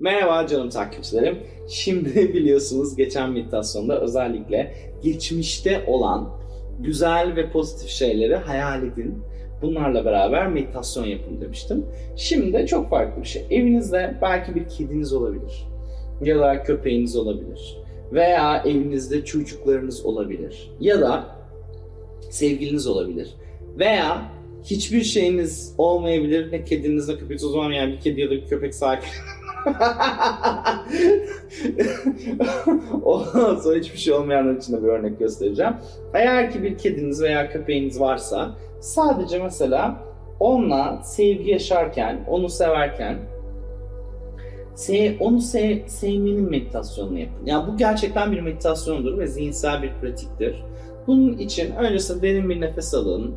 Merhaba canım takipçilerim. Şimdi biliyorsunuz geçen meditasyonda özellikle geçmişte olan güzel ve pozitif şeyleri hayal edin. Bunlarla beraber meditasyon yapın demiştim. Şimdi de çok farklı bir şey. Evinizde belki bir kediniz olabilir. Ya da köpeğiniz olabilir. Veya evinizde çocuklarınız olabilir. Ya da sevgiliniz olabilir. Veya hiçbir şeyiniz olmayabilir. Ne kediniz ne köpeğiniz o zaman yani bir kedi ya da bir köpek sahip. Ondan sonra hiçbir şey olmayanlar için de bir örnek göstereceğim. Eğer ki bir kediniz veya köpeğiniz varsa sadece mesela onunla sevgi yaşarken, onu severken se onu sev sevmenin meditasyonunu yapın. Yani bu gerçekten bir meditasyondur ve zihinsel bir pratiktir. Bunun için öncesinde derin bir nefes alın.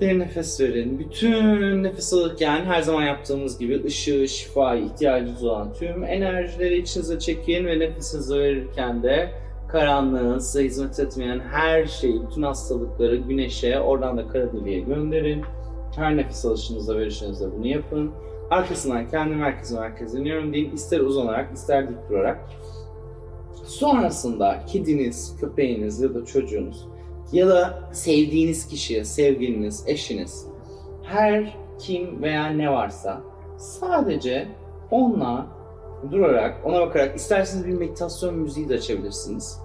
Derin nefes verin. Bütün nefes alırken her zaman yaptığımız gibi ışığı, şifayı, ihtiyacınız olan tüm enerjileri içinize çekin ve nefesinizi verirken de karanlığı, size hizmet etmeyen her şeyi, bütün hastalıkları güneşe, oradan da kara deliğe gönderin. Her nefes alışınızda, verişinizde bunu yapın. Arkasından kendi merkezi merkeze iniyorum deyin. İster uzanarak, ister dik durarak. Sonrasında kediniz, köpeğiniz ya da çocuğunuz ya da sevdiğiniz kişi, sevgiliniz, eşiniz, her kim veya ne varsa sadece onunla durarak, ona bakarak isterseniz bir meditasyon müziği de açabilirsiniz.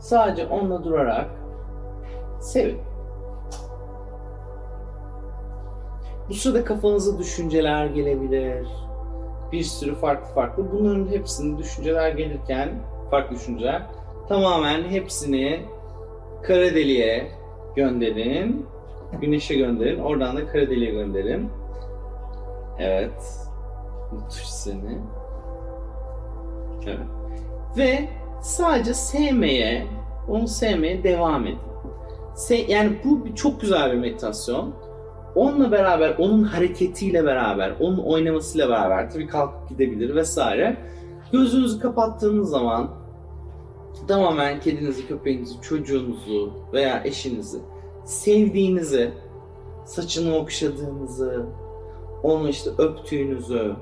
Sadece onunla durarak sevin. Bu sırada kafanıza düşünceler gelebilir. Bir sürü farklı farklı. Bunların hepsini düşünceler gelirken, farklı düşünceler, tamamen hepsini kara deliğe gönderin. Güneşe gönderin. Oradan da kara deliğe gönderin. Evet. Tuş seni. Evet. Ve sadece sevmeye, onu sevmeye devam edin. Se yani bu çok güzel bir meditasyon. Onunla beraber, onun hareketiyle beraber, onun oynamasıyla beraber tabii kalkıp gidebilir vesaire. Gözünüzü kapattığınız zaman tamamen kedinizi, köpeğinizi, çocuğunuzu veya eşinizi sevdiğinizi, saçını okşadığınızı, onu işte öptüğünüzü,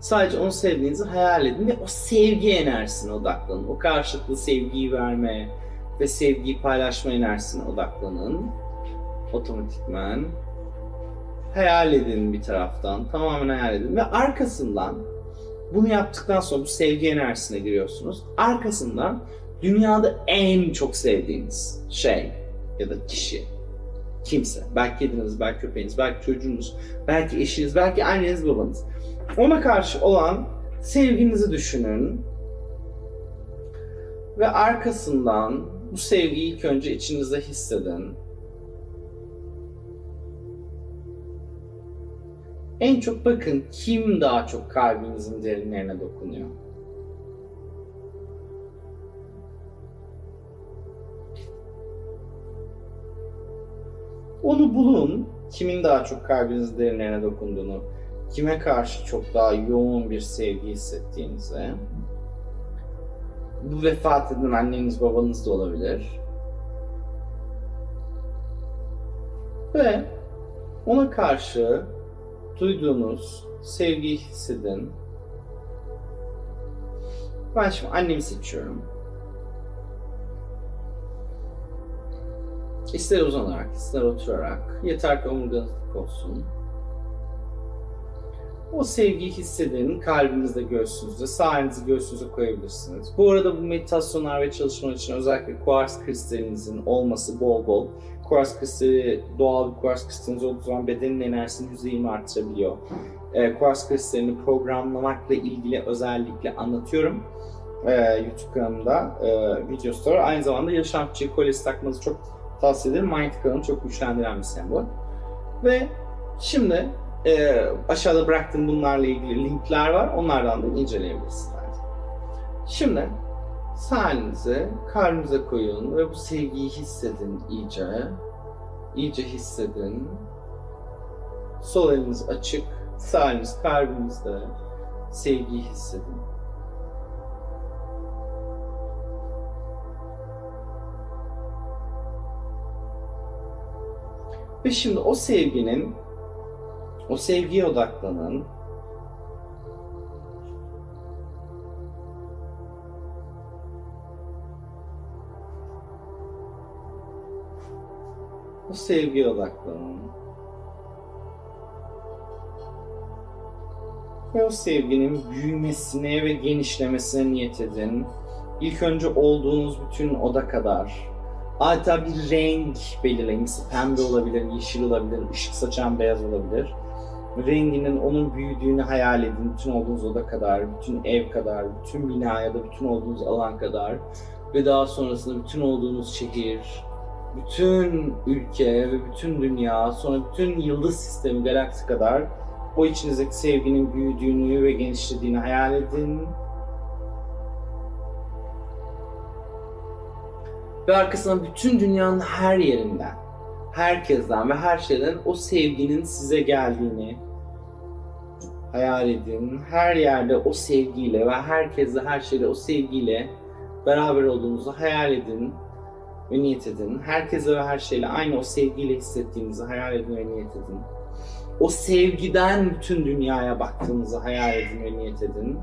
sadece onu sevdiğinizi hayal edin ve o sevgi enerjisine odaklanın. O karşılıklı sevgiyi verme ve sevgiyi paylaşma enerjisine odaklanın. Otomatikman. Hayal edin bir taraftan. Tamamen hayal edin. Ve arkasından bunu yaptıktan sonra bu sevgi enerjisine giriyorsunuz. Arkasından dünyada en çok sevdiğiniz şey ya da kişi kimse. Belki kediniz, belki köpeğiniz, belki çocuğunuz, belki eşiniz, belki anneniz, babanız. Ona karşı olan sevginizi düşünün. Ve arkasından bu sevgiyi ilk önce içinizde hissedin. En çok bakın kim daha çok kalbinizin derinlerine dokunuyor. Onu bulun. Kimin daha çok kalbinizin derinlerine dokunduğunu, kime karşı çok daha yoğun bir sevgi hissettiğinizi. Bu vefat eden anneniz babanız da olabilir. Ve ona karşı duyduğunuz sevgiyi hissedin. Ben şimdi annemi seçiyorum. İster uzanarak, ister oturarak. Yeter ki omurganız dik olsun. O sevgiyi hissedin. Kalbinizde, göğsünüzde. Sağ elinizi göğsünüze koyabilirsiniz. Bu arada bu meditasyonlar ve çalışmalar için özellikle kuars kristalinizin olması bol bol. Kuars kristali, doğal bir kuars kristaliniz olduğu zaman bedenin enerjisini %20 artırabiliyor. E, kuars kristalini programlamakla ilgili özellikle anlatıyorum. E, YouTube kanalımda e, video store. Aynı zamanda çiçeği kolyesi takmanızı çok tavsiye ederim. Mind kanalını çok güçlendiren bir sembol. Ve şimdi e, aşağıda bıraktığım bunlarla ilgili linkler var. Onlardan da inceleyebilirsiniz. Şimdi sağ elinizi kalbinize koyun ve bu sevgiyi hissedin iyice. İyice hissedin. Sol eliniz açık, sağ eliniz kalbinizde. Sevgiyi hissedin. Ve şimdi o sevginin, o sevgiye odaklanın. Sevgiye odaklanın. Ve o sevginin büyümesine ve genişlemesine niyet edin. İlk önce olduğunuz bütün oda kadar. Adeta bir renk belirleyin. Mesela pembe olabilir, yeşil olabilir, ışık saçan beyaz olabilir. Renginin onun büyüdüğünü hayal edin. Bütün olduğunuz oda kadar, bütün ev kadar, bütün bina ya da bütün olduğunuz alan kadar. Ve daha sonrasında bütün olduğunuz şehir, bütün ülke ve bütün dünya, sonra bütün yıldız sistemi, galaksi kadar o içinizdeki sevginin büyüdüğünü ve genişlediğini hayal edin. Ve arkasından bütün dünyanın her yerinden, herkesten ve her şeyden o sevginin size geldiğini hayal edin. Her yerde o sevgiyle ve herkesle, her şeyde o sevgiyle beraber olduğunuzu hayal edin ve niyet edin. Herkese ve her şeyle aynı o sevgiyle hissettiğinizi hayal edin ve niyet edin. O sevgiden bütün dünyaya baktığınızı hayal edin ve niyet edin.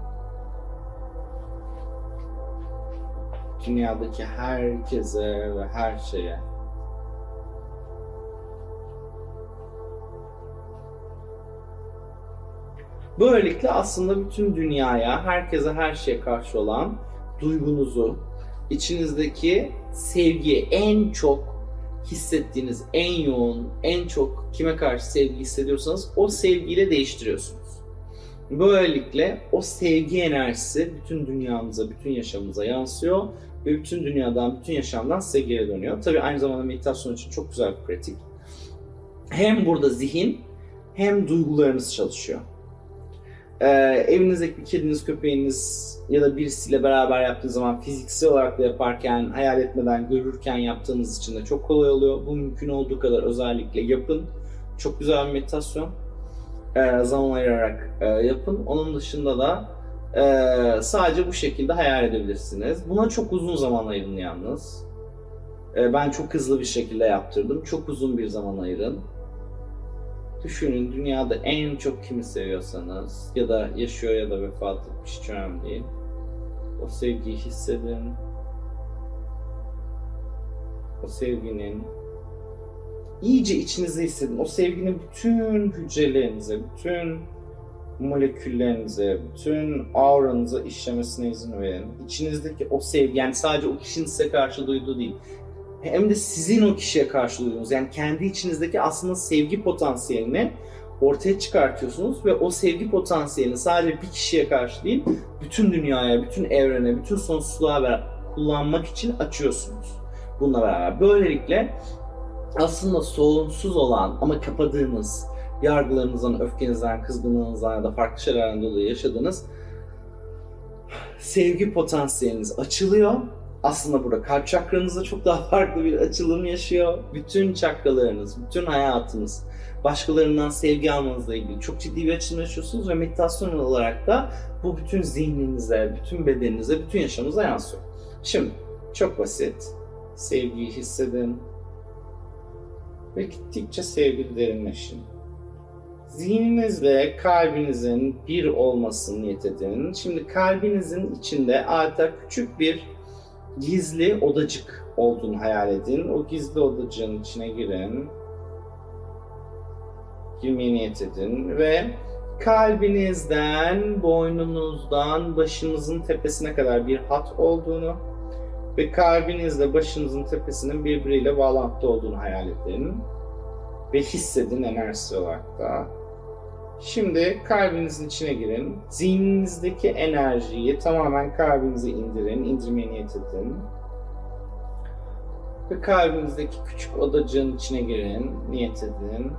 Dünyadaki herkese ve her şeye. Böylelikle aslında bütün dünyaya, herkese, her şeye karşı olan duygunuzu, içinizdeki sevgiyi en çok hissettiğiniz, en yoğun, en çok kime karşı sevgi hissediyorsanız o sevgiyle değiştiriyorsunuz. Böylelikle o sevgi enerjisi bütün dünyamıza, bütün yaşamımıza yansıyor ve bütün dünyadan, bütün yaşamdan size geri dönüyor. Tabii aynı zamanda meditasyon için çok güzel bir pratik. Hem burada zihin hem duygularınız çalışıyor. Ee, evinizdeki bir kediniz, köpeğiniz ya da birisiyle beraber yaptığınız zaman fiziksel olarak da yaparken, hayal etmeden, görürken yaptığınız için de çok kolay oluyor. Bu mümkün olduğu kadar özellikle yapın. Çok güzel bir meditasyon. Ee, zaman ayırarak e, yapın. Onun dışında da e, sadece bu şekilde hayal edebilirsiniz. Buna çok uzun zaman ayırın yalnız. E, ben çok hızlı bir şekilde yaptırdım. Çok uzun bir zaman ayırın. Düşünün dünyada en çok kimi seviyorsanız ya da yaşıyor ya da vefat etmiş hiç önemli değil. O sevgiyi hissedin. O sevginin iyice içinize hissedin. O sevginin bütün hücrelerinize, bütün moleküllerinize, bütün auranıza işlemesine izin verin. İçinizdeki o sevgi, yani sadece o kişinin size karşı duyduğu değil, hem de sizin o kişiye karşı duyduğunuz, yani kendi içinizdeki aslında sevgi potansiyelini ortaya çıkartıyorsunuz ve o sevgi potansiyelini sadece bir kişiye karşı değil, bütün dünyaya, bütün evrene, bütün sonsuzluğa beraber kullanmak için açıyorsunuz bununla beraber. Böylelikle aslında sonsuz olan ama kapadığınız yargılarınızdan, öfkenizden, kızgınlığınızdan ya da farklı şeylerden dolayı yaşadığınız sevgi potansiyeliniz açılıyor. Aslında burada kalp çakranızda çok daha farklı bir açılım yaşıyor. Bütün çakralarınız, bütün hayatınız, başkalarından sevgi almanızla ilgili çok ciddi bir açılım yaşıyorsunuz ve meditasyon olarak da bu bütün zihninize, bütün bedeninize, bütün yaşamınıza yansıyor. Şimdi çok basit. Sevgiyi hissedin ve gittikçe sevgi derinleşin. Zihninizle kalbinizin bir olmasını niyet edin. Şimdi kalbinizin içinde adeta küçük bir gizli odacık olduğunu hayal edin. O gizli odacığın içine girin. Girmeye niyet edin ve kalbinizden, boynunuzdan başınızın tepesine kadar bir hat olduğunu ve kalbinizle başınızın tepesinin birbiriyle bağlantılı olduğunu hayal edin ve hissedin enerjisi olarak da. Şimdi kalbinizin içine girin. Zihninizdeki enerjiyi tamamen kalbinize indirin. İndirmeye niyet edin. Ve kalbinizdeki küçük odacığın içine girin. Niyet edin.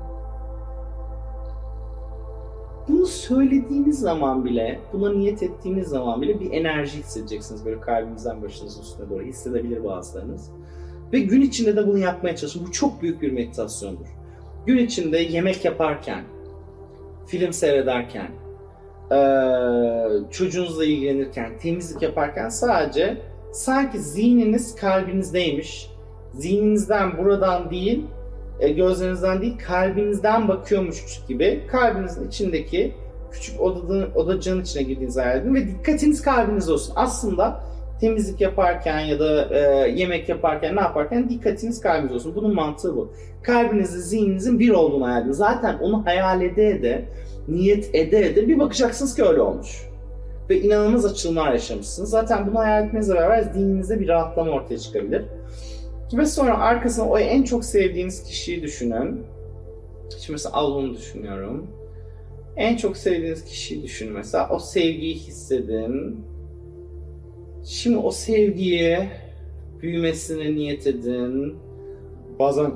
Bunu söylediğiniz zaman bile, buna niyet ettiğiniz zaman bile bir enerji hissedeceksiniz. Böyle kalbinizden başınızın üstüne doğru hissedebilir bazılarınız. Ve gün içinde de bunu yapmaya çalışın. Bu çok büyük bir meditasyondur. Gün içinde yemek yaparken, film seyrederken, çocuğunuzla ilgilenirken, temizlik yaparken sadece sanki zihniniz kalbinizdeymiş. Zihninizden buradan değil, gözlerinizden değil, kalbinizden bakıyormuş gibi kalbinizin içindeki küçük odanın, odacığın içine girdiğinizi hayal edin ve dikkatiniz kalbinizde olsun. Aslında temizlik yaparken ya da e, yemek yaparken ne yaparken dikkatiniz kalbiniz olsun. Bunun mantığı bu. Kalbinizle zihninizin bir olduğunu hayal edin. Zaten onu hayal ede ede, niyet ede ede bir bakacaksınız ki öyle olmuş. Ve inanılmaz açılımlar yaşamışsınız. Zaten bunu hayal etmenizle beraber zihninizde bir rahatlama ortaya çıkabilir. Ve sonra arkasına o en çok sevdiğiniz kişiyi düşünün. Şimdi mesela ablamı düşünüyorum. En çok sevdiğiniz kişiyi düşünün mesela. O sevgiyi hissedin. Şimdi o sevgiye büyümesine niyet edin. Bazen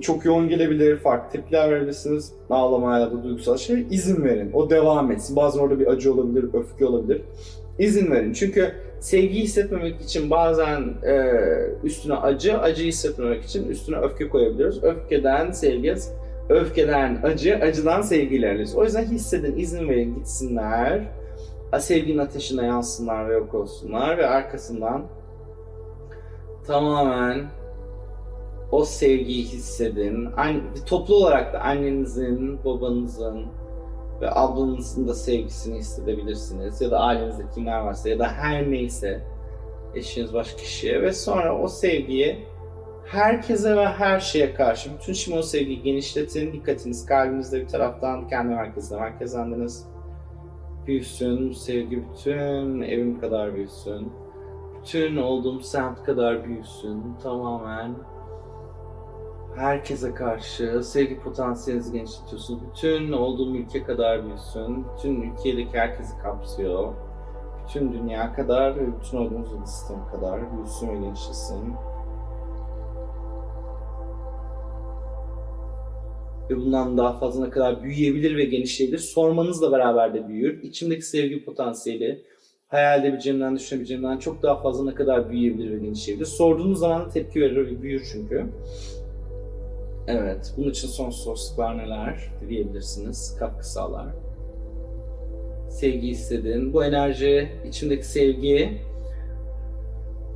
çok yoğun gelebilir, farklı tepkiler verebilirsiniz. Ağlamaya ya da duygusal şey. izin verin. O devam etsin. Bazen orada bir acı olabilir, öfke olabilir. İzin verin. Çünkü sevgi hissetmemek için bazen e, üstüne acı, acı hissetmemek için üstüne öfke koyabiliyoruz. Öfkeden sevgi, öfkeden acı, acıdan sevgi ilerleriz. O yüzden hissedin, izin verin gitsinler. Sevginin ateşine yansınlar ve yok olsunlar ve arkasından tamamen o sevgiyi hissedin. Toplu olarak da annenizin, babanızın ve ablanızın da sevgisini hissedebilirsiniz. Ya da ailenizde kimler varsa ya da her neyse eşiniz başka kişiye ve sonra o sevgiyi herkese ve her şeye karşı bütün şimdi o sevgiyi genişletin. Dikkatiniz kalbinizde bir taraftan kendi merkezine merkezlendiniz. Büyüsün, sevgi bütün evim kadar büyüsün. Bütün olduğum semt kadar büyüsün. Tamamen herkese karşı sevgi potansiyelinizi genişletiyorsunuz. Bütün olduğum ülke kadar büyüsün. Bütün ülkedeki herkesi kapsıyor. Bütün dünya kadar ve bütün olduğumuz sistem kadar büyüsün ve genişlesin. Ve bundan daha fazla ne kadar büyüyebilir ve genişleyebilir. Sormanızla beraber de büyür. İçimdeki sevgi potansiyeli hayal edebileceğimden, düşünebileceğimden çok daha fazla ne kadar büyüyebilir ve genişleyebilir. Sorduğunuz zaman da tepki verir ve büyür çünkü. Evet, bunun için son soslar neler dileyebilirsiniz, katkı sağlar. Sevgi hissedin. Bu enerji, içimdeki sevgi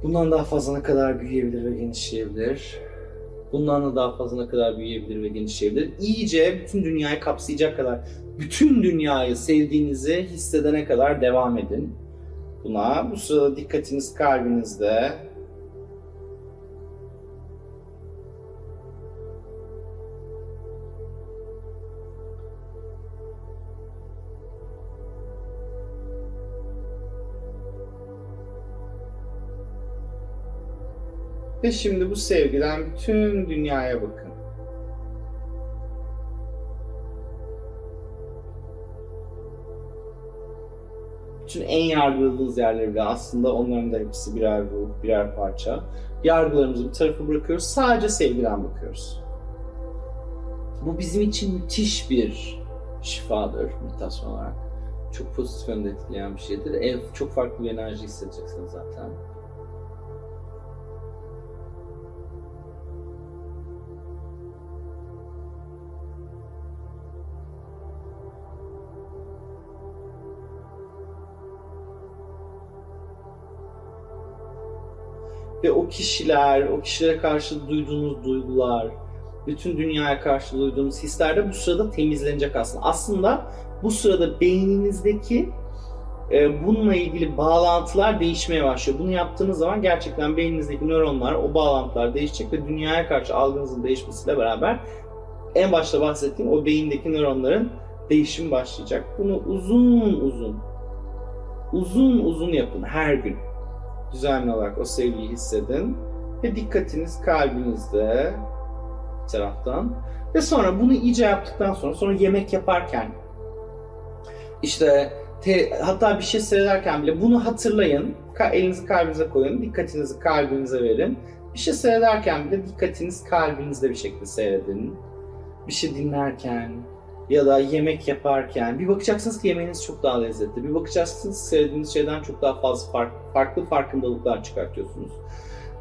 bundan daha fazla ne kadar büyüyebilir ve genişleyebilir. Bundan da daha fazla ne kadar büyüyebilir ve genişleyebilir. İyice bütün dünyayı kapsayacak kadar, bütün dünyayı sevdiğinizi hissedene kadar devam edin. Buna bu sırada dikkatiniz kalbinizde, Ve şimdi bu sevgiden bütün dünyaya bakın. Bütün en yargıladığınız yerleri bile aslında onların da hepsi birer ruh, birer parça. Yargılarımızı bir tarafa bırakıyoruz. Sadece sevgiden bakıyoruz. Bu bizim için müthiş bir şifadır meditasyon olarak. Çok pozitif yönde etkileyen bir şeydir. En, çok farklı bir enerji hissedeceksiniz zaten. Ve o kişiler, o kişilere karşı duyduğunuz duygular, bütün dünyaya karşı duyduğunuz hisler de bu sırada temizlenecek aslında. Aslında bu sırada beyninizdeki e, bununla ilgili bağlantılar değişmeye başlıyor. Bunu yaptığınız zaman gerçekten beyninizdeki nöronlar, o bağlantılar değişecek ve dünyaya karşı algınızın değişmesiyle beraber en başta bahsettiğim o beyindeki nöronların değişimi başlayacak. Bunu uzun uzun, uzun uzun yapın her gün düzenli olarak o sevgiyi hissedin ve dikkatiniz kalbinizde bir taraftan ve sonra bunu iyice yaptıktan sonra sonra yemek yaparken işte te, hatta bir şey seyrederken bile bunu hatırlayın. Elinizi kalbinize koyun. Dikkatinizi kalbinize verin. Bir şey seyrederken bile dikkatiniz kalbinizde bir şekilde seyredin. Bir şey dinlerken ya da yemek yaparken bir bakacaksınız ki yemeğiniz çok daha lezzetli. Bir bakacaksınız sevdiğiniz şeyden çok daha fazla fark, farklı farkındalıklar çıkartıyorsunuz.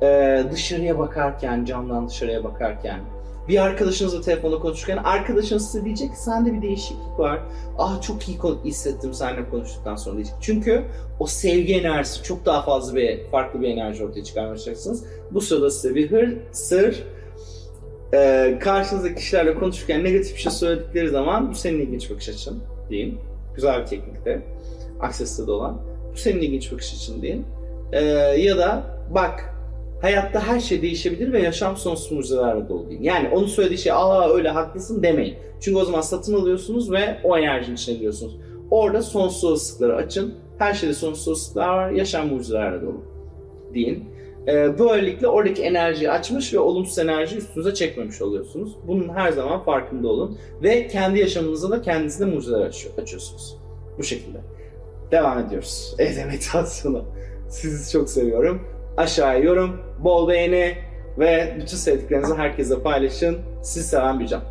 Ee, dışarıya bakarken, camdan dışarıya bakarken, bir arkadaşınızla telefonda konuşurken arkadaşınız size diyecek ki sende bir değişiklik var. Ah çok iyi hissettim seninle konuştuktan sonra diyecek. Çünkü o sevgi enerjisi çok daha fazla bir farklı bir enerji ortaya çıkarmayacaksınız. Bu sırada size bir hır, sır, e, karşınızdaki kişilerle konuşurken negatif bir şey söyledikleri zaman bu senin ilginç bakış açın deyin. Güzel bir teknikte. Akses'te de olan. Bu senin ilginç bakış açın deyin. Ee, ya da bak hayatta her şey değişebilir ve yaşam sonsuz mucizelerle dolu değil. Yani onun söylediği şey aa öyle haklısın demeyin. Çünkü o zaman satın alıyorsunuz ve o enerjinin içine giriyorsunuz. Orada sonsuz olasılıkları açın. Her şeyde sonsuz olasılıklar var. Yaşam mucizelerle dolu deyin. Ee, böylelikle oradaki enerjiyi açmış ve olumsuz enerjiyi üstünüze çekmemiş oluyorsunuz. Bunun her zaman farkında olun. Ve kendi yaşamınızda da kendinize mucizeler açıyor- açıyorsunuz. Bu şekilde. Devam ediyoruz. Evde meditasyona. Sizi çok seviyorum. Aşağıya yorum, bol beğeni ve bütün sevdiklerinizi herkese paylaşın. Sizi seven bir can.